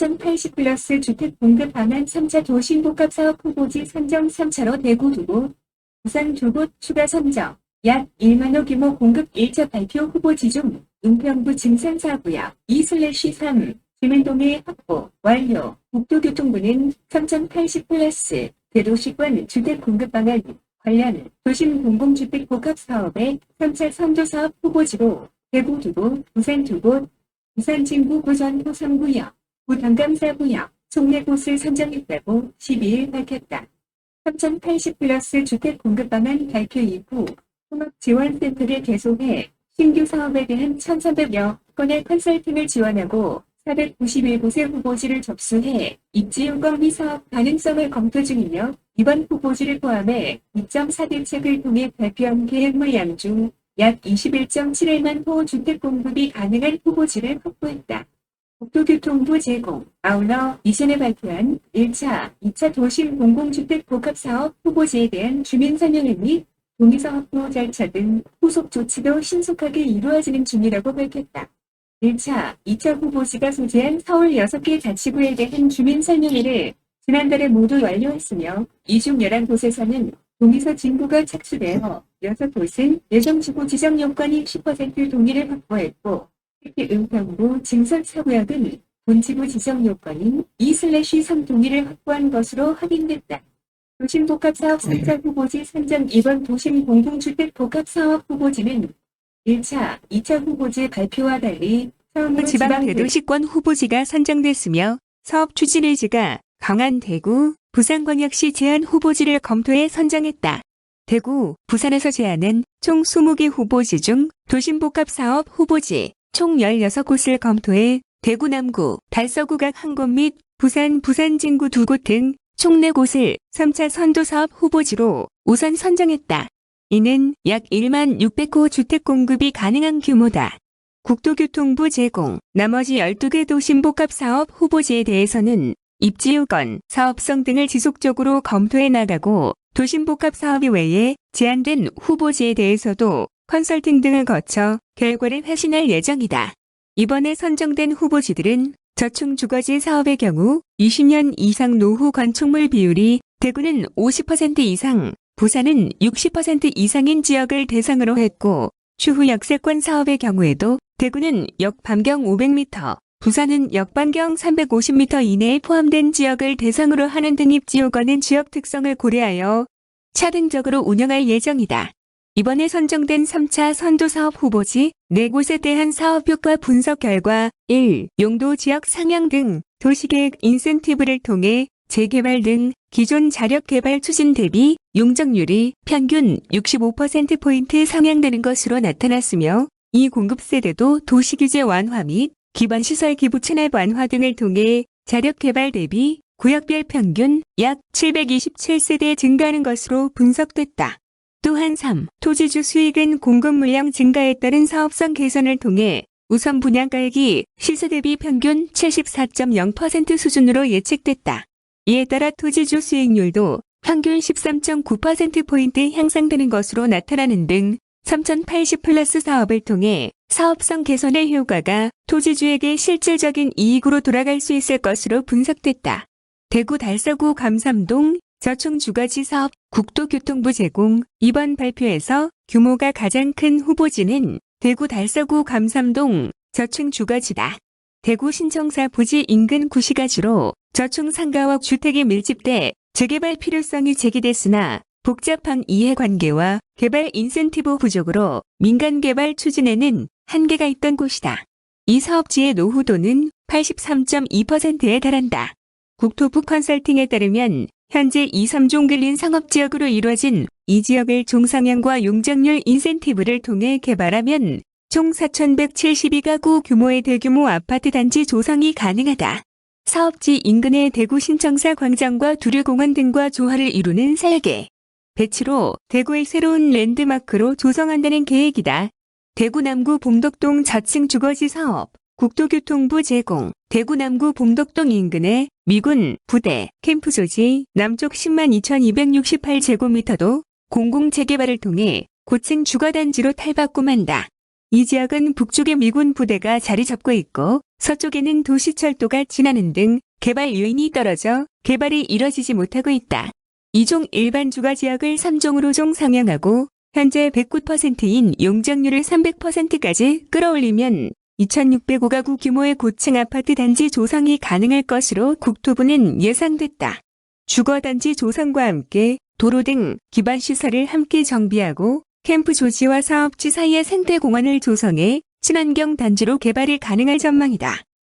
3080 플러스 주택 공급 방안 3차 도심 복합 사업 후보지 선정 3차로 대구 두고 부산 두곳 추가 선정 약 1만 호 규모 공급 1차 발표 후보지 중 은평구 증산사구역 2/3 주민동의 확보 완료. 국토교통부는 3080 플러스 대도시권 주택 공급 방안 관련 도심 공공주택 복합 사업의 3차 선도 사업 후보지로 대구 두곳 부산 두곳 부산 진구 고전 호성구역 부당감사 구역 총 4곳을 선정했다고 12일 밝혔다. 3080 플러스 주택 공급 방안 발표 이후 통합지원센터를 개소해 신규 사업에 대한 1,300여 건의 컨설팅을 지원하고 491곳의 후보지를 접수해 입지 요건 및 사업 가능성을 검토 중이며 이번 후보지를 포함해 2.4대책을 통해 발표한 계획 물량 중약 21.71만 호 주택 공급이 가능한 후보지를 확보했다. 국토교통부 제공, 아울러 이전에 발표한 1차, 2차 도심 공공주택 복합사업 후보지에 대한 주민 설명회 및 동의서 확보 절차 등 후속 조치도 신속하게 이루어지는 중이라고 밝혔다. 1차, 2차 후보지가 소재한 서울 6개 자치구에 대한 주민 설명회를 지난달에 모두 완료했으며 이 중 11곳에서는 동의서 진구가 착수되어 6곳은 예정지구 지정 요건이 10% 동의를 확보했고 특히 은평구 증선사구역은 본지구 지정 요건인 2/3 동의를 확보한 것으로 확인됐다. 도심복합사업 3차 후보지 선정 이번 도심 공동주택 복합사업 후보지는 1차, 2차 후보지 발표와 달리 처음으로 지방 지방 대도시권 후보지가 선정됐으며 사업 추진 의지가 강한 대구, 부산광역시 제안 후보지를 검토해 선정했다. 대구, 부산에서 제안한 총 20개 후보지 중 도심복합사업 후보지 총 16곳을 검토해 대구 남구, 달서구각 한 곳 및 부산, 부산 진구 두 곳 등 총 4곳을 3차 선도사업 후보지로 우선 선정했다. 이는 약 1만 600호 주택 공급이 가능한 규모다. 국토교통부 제공, 나머지 12개 도심복합 사업 후보지에 대해서는 입지 요건, 사업성 등을 지속적으로 검토해 나가고 도심복합 사업 이 외에 제한된 후보지에 대해서도 컨설팅 등을 거쳐 결과를 회신할 예정이다. 이번에 선정된 후보지들은 저층 주거지 사업의 경우 20년 이상 노후 건축물 비율이 대구는 50% 이상, 부산은 60% 이상인 지역을 대상으로 했고 추후 역세권 사업의 경우에도 대구는 역 반경 500m, 부산은 역 반경 350m 이내에 포함된 지역을 대상으로 하는 등 입지 요건은 지역 특성을 고려하여 차등적으로 운영할 예정이다. 이번에 선정된 3차 선도사업 후보지 4곳에 대한 사업 효과 분석 결과 1. 용도 지역 상향 등 도시계획 인센티브를 통해 재개발 등 기존 자력 개발 추진 대비 용적률이 평균 65%포인트 상향되는 것으로 나타났으며 이 공급 세대도 도시규제 완화 및 기반시설 기부 체납 완화 등을 통해 자력 개발 대비 구역별 평균 약 727세대 증가하는 것으로 분석됐다. 또한 3. 토지주 수익은 공급 물량 증가에 따른 사업성 개선을 통해 우선 분양가액이 시세 대비 평균 74.0% 수준으로 예측됐다. 이에 따라 토지주 수익률도 평균 13.9%포인트 향상되는 것으로 나타나는 등 3080 플러스 사업을 통해 사업성 개선의 효과가 토지주에게 실질적인 이익으로 돌아갈 수 있을 것으로 분석됐다. 대구 달서구 감삼동 저층 주거지 사업 국토교통부 제공 이번 발표에서 규모가 가장 큰 후보지는 대구 달서구 감삼동 저층 주거지다. 대구 신청사 부지 인근 구시가 주로 저층 상가와 주택이 밀집돼 재개발 필요성이 제기됐으나 복잡한 이해관계와 개발 인센티브 부족으로 민간 개발 추진에는 한계가 있던 곳이다. 이 사업지의 노후도는 83.2%에 달한다. 국토부 컨설팅에 따르면 현재 2, 3종 근린 상업지역으로 이루어진 이 지역을 종상향과 용적률 인센티브를 통해 개발하면 총 4,172가구 규모의 대규모 아파트 단지 조성이 가능하다. 사업지 인근의 대구 신청사 광장과 두류공원 등과 조화를 이루는 설계. 배치로 대구의 새로운 랜드마크로 조성한다는 계획이다. 대구 남구 봉덕동 저층 주거지 사업, 국토교통부 제공, 대구 남구 봉덕동 인근의 미군, 부대, 캠프 조지, 남쪽 10만 2268제곱미터도 공공재개발을 통해 고층 주거단지로 탈바꿈한다. 이 지역은 북쪽의 미군 부대가 자리 잡고 있고 서쪽에는 도시철도가 지나는 등 개발 요인이 떨어져 개발이 이뤄지지 못하고 있다. 이종 일반 주거 지역을 3종으로 종 상향하고 현재 109%인 용적률을 300%까지 끌어올리면 2,605가구 규모의 고층 아파트 단지 조성이 가능할 것으로 국토부는 예상됐다. 주거단지 조성과 함께 도로 등 기반 시설을 함께 정비하고 캠프 조지와 사업지 사이에 생태공원을 조성해 친환경 단지로 개발이 가능할 전망이다.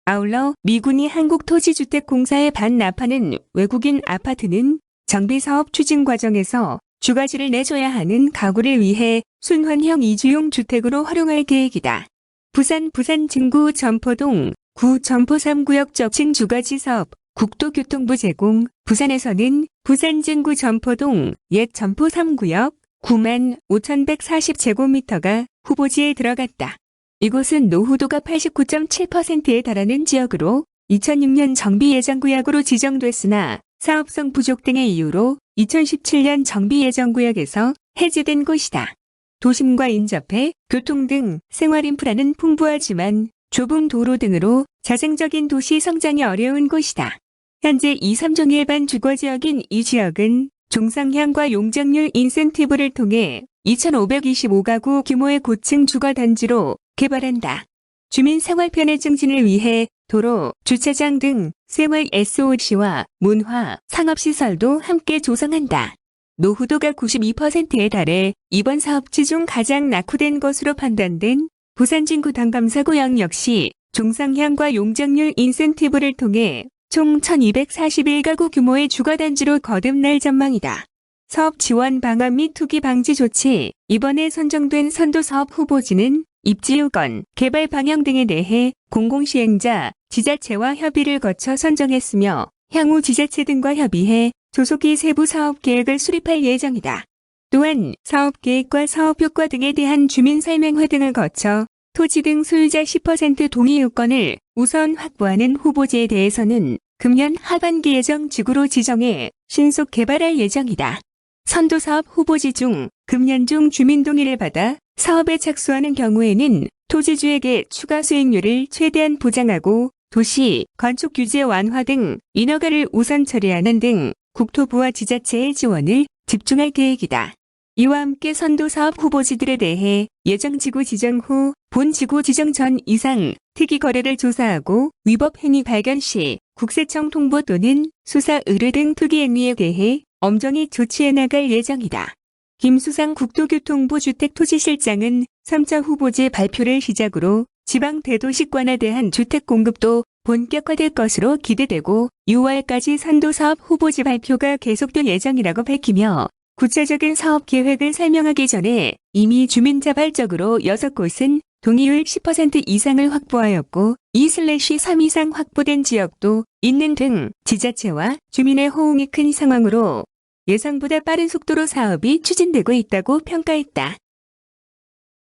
아울러 미군이 한국토지주택공사에 반납하는 외국인 아파트는 정비사업 추진 과정에서 주가지를 내줘야 하는 가구를 위해 순환형 이주용 주택으로 활용할 계획이다. 부산 부산 진구 점포동 구 점포 3구역 적층 주거지 사업 국토교통부 제공 부산에서는 부산 진구 점포동 옛 점포 3구역 9만 5,140제곱미터가 후보지에 들어갔다. 이곳은 노후도가 89.7%에 달하는 지역으로 2006년 정비 예정 구역으로 지정됐으나 사업성 부족 등의 이유로 2017년 정비 예정 구역에서 해제된 곳이다. 도심과 인접해 교통 등 생활 인프라는 풍부하지만 좁은 도로 등으로 자생적인 도시 성장이 어려운 곳이다. 현재 2, 3종 일반 주거지역인 이 지역은 종상향과 용적률 인센티브를 통해 2,525가구 규모의 고층 주거단지로 개발한다. 주민 생활 편의 증진을 위해 도로, 주차장 등 생활 SOC와 문화, 상업시설도 함께 조성한다. 노후도가 92%에 달해 이번 사업지 중 가장 낙후된 것으로 판단된 부산 진구 당감사구역 역시 종상향과 용적률 인센티브를 통해 총 1241가구 규모의 주거단지로 거듭날 전망이다. 사업 지원 방안 및 투기 방지 조치, 이번에 선정된 선도 사업 후보지는 입지 요건, 개발 방향 등에 대해 공공시행자, 지자체와 협의를 거쳐 선정했으며 향후 지자체 등과 협의해 조속히 세부 사업 계획을 수립할 예정이다. 또한 사업 계획과 사업 효과 등에 대한 주민 설명회 등을 거쳐 토지 등 소유자 10% 동의 요건을 우선 확보하는 후보지에 대해서는 금년 하반기 예정 지구로 지정해 신속 개발할 예정이다. 선도 사업 후보지 중 금년 중 주민 동의를 받아 사업에 착수하는 경우에는 토지주에게 추가 수익률을 최대한 보장하고 도시, 건축 규제 완화 등 인허가를 우선 처리하는 등 국토부와 지자체의 지원을 집중할 계획이다. 이와 함께 선도사업 후보지들에 대해 예정지구 지정 후 본지구 지정 전 이상 특이 거래를 조사하고 위법 행위 발견 시 국세청 통보 또는 수사 의뢰 등 특이 행위에 대해 엄정히 조치해 나갈 예정이다. 김수상 국토교통부 주택토지실장은 3차 후보지 발표를 시작으로 지방 대도시권에 대한 주택 공급도 본격화될 것으로 기대되고 6월까지 선도사업 후보지 발표가 계속될 예정이라고 밝히며 구체적인 사업 계획을 설명하기 전에 이미 주민자발적으로 6곳은 동의율 10% 이상을 확보하였고 2/3 이상 확보된 지역도 있는 등 지자체와 주민의 호응이 큰 상황으로 예상보다 빠른 속도로 사업이 추진되고 있다고 평가했다.